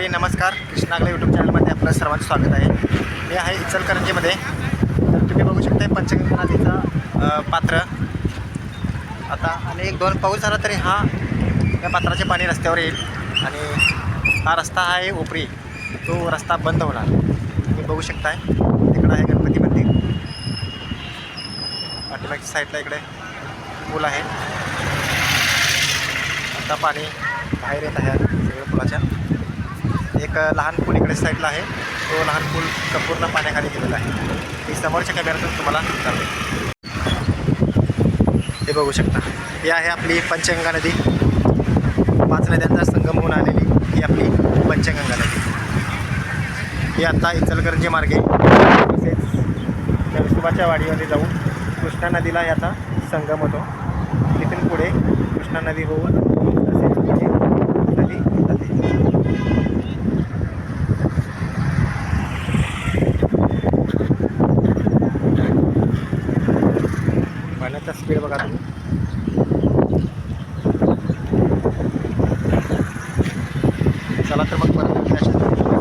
मंडळी नमस्कार. कृष्णागला यूट्यूब चॅनलमध्ये आपलं सर्वांचं स्वागत आहे. मी आहे इचलकरंजीमध्ये. तर तुम्ही बघू शकता पंचगंगा नदीचा पात्र. आता आणि एक दोन पाऊस झाला तरी हा या पात्राचे पाणी रस्त्यावर येईल आणि हा रस्ता आहे उपरी. तो रस्ता बंद होणार. तुम्ही बघू शकताय. तिकडं आहे गणपती मंदिर. पाठीमागच्या साईडला इकडे पूल आहे. आता पाणी बाहेर येत आहे. सगळं पुलाच्या. एक लहान पूल इकडे साईडला आहे. तो लहान पूल संपूर्ण पाण्याखाली गेलेला आहे. ही समोरच्या कॅमेऱ्यातून तुम्हाला दाखवेल. हे बघू शकता. ही आहे आपली पंचगंगा नदी. पाच नद्यांचा संगम होऊन आलेली ही आपली पंचगंगा नदी. ही आत्ता इचलकरंजी मार्गे तसेच नरसुबाच्या वाडीमध्ये जाऊन कृष्णा नदीला याचा संगम होतो. तिथून पुढे कृष्णा नदी होऊन तसेच पुढे नदी जाते पाण्याचा स्पीड बघा तुम्ही. चला तर मग परत